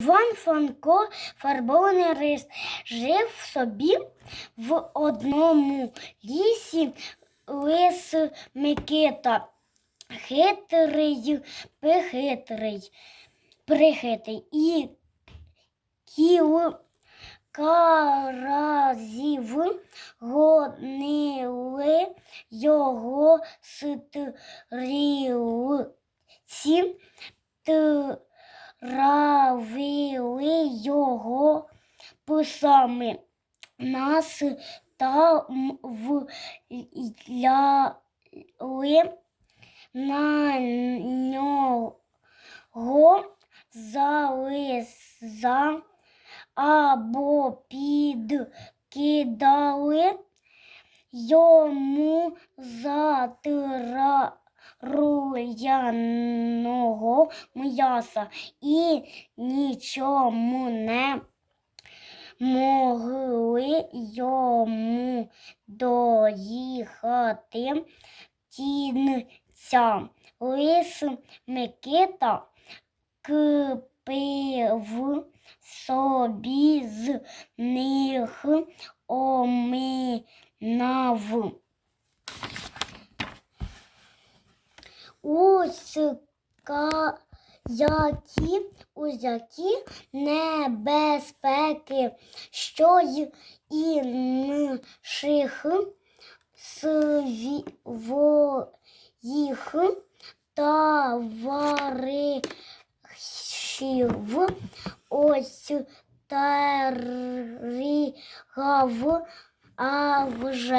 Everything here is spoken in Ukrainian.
Іван Франко, фарбований рис, жив собі в одному лісі лис Микита. Хитрий, прихитрий і кілька разів гонили його стрілці, травили його писами. Нас та вляли на нього залеза або підкидали йому затраруяного м'яса і нічому не могли йому доїхати кінця. Лис Микита кпив собі з них оминав. Уська які узякі небезпеки, що й інших своїх товаришів. Ось терігав, а вже